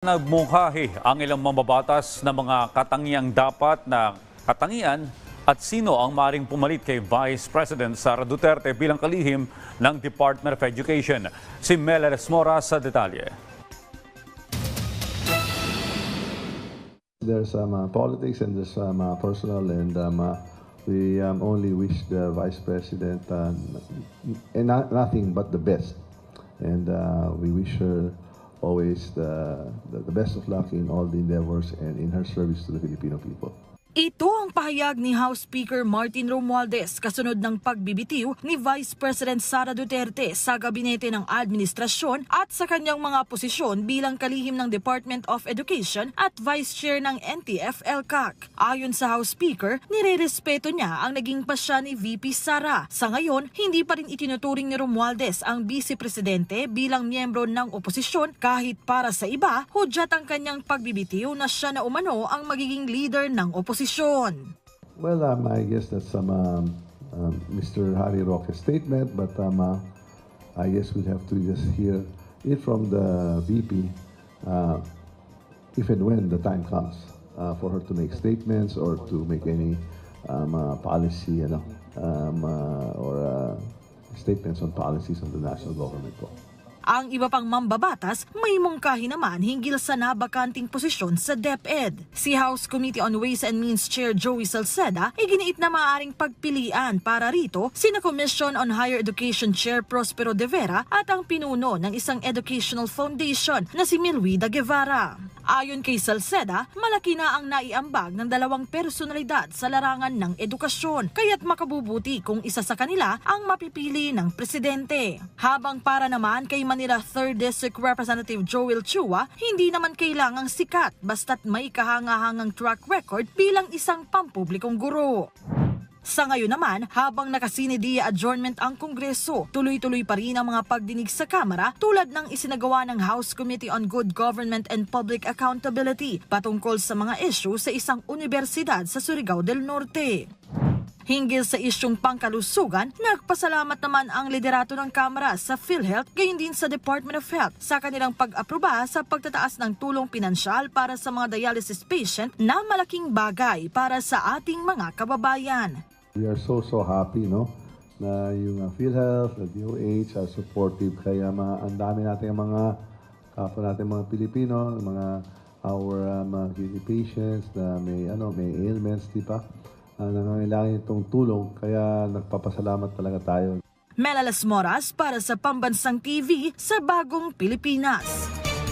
Nagmungkahi ang ilang mambabatas na mga katangiang dapat na katangian at sino ang maring pumalit kay Vice President Sara Duterte bilang kalihim ng Department of Education. Si Meleres Mora sa detalye. There's some uh, politics and there's some uh, personal, and um, uh, we um, only wish the Vice President uh, and not, nothing but the best. And uh, we wish her always the, the, the best of luck in all the endeavors and in her service to the Filipino people. Ito ang pahayag ni House Speaker Martin Romualdez kasunod ng pagbibitiw ni Vice President Sara Duterte sa gabinete ng administrasyon at sa kanyang mga posisyon bilang kalihim ng Department of Education at Vice Chair ng NTF-ELCAC. Ayon sa House Speaker, nirerespeto niya ang naging pasya ni VP Sara. Sa ngayon, hindi pa rin itinuturing ni Romualdez ang Vice Presidente bilang miyembro ng oposisyon kahit para sa iba, hudyat ang kanyang pagbibitiw na siya na umano ang magiging leader ng oposisyon. Well, um, I guess that's some um, um, Mr. Harry Roque's statement, but um, uh, I guess we'll have to just hear it from the VP uh, if and when the time comes uh, for her to make statements or to make any um, uh, policy, you know, um, uh, or uh, statements on policies of the national government. Ang iba pang mambabatas may mungkahi naman hinggil sa nabakanting posisyon sa DepEd. Si House Committee on Ways and Means Chair Joey Salceda iginiit na maaaring pagpilian para rito sina Commission on Higher Education Chair Prospero De Vera at ang pinuno ng isang educational foundation na si Milwida Guevara. Ayon kay Salceda, malaki na ang naiambag ng dalawang personalidad sa larangan ng edukasyon, kaya't makabubuti kung isa sa kanila ang mapipili ng presidente. Habang para naman kay Manila 3rd District Representative Joel Chua, hindi naman kailangang sikat basta't may kahangahangang track record bilang isang pampublikong guro. Sa ngayon naman, habang nakasinidiya adjournment ang Kongreso, tuloy-tuloy pa rin ang mga pagdinig sa Kamara tulad ng isinagawa ng House Committee on Good Government and Public Accountability patungkol sa mga issue sa isang universidad sa Surigao del Norte. Hinggil sa isyong pangkalusugan, nagpasalamat naman ang liderato ng Kamara sa PhilHealth gayon din sa Department of Health sa kanilang pag-aproba sa pagtataas ng tulong pinansyal para sa mga dialysis patient na malaking bagay para sa ating mga kababayan. We are so, so happy, no? Na yung uh, PhilHealth, the DOH are supportive. Kaya mga, ang dami natin mga kapwa natin mga Pilipino, mga our um, uh, patients na may ano may ailments, di ba? Uh, nangangailangan itong tulong kaya nagpapasalamat talaga tayo. Melalas Moras para sa Pambansang TV sa Bagong Pilipinas.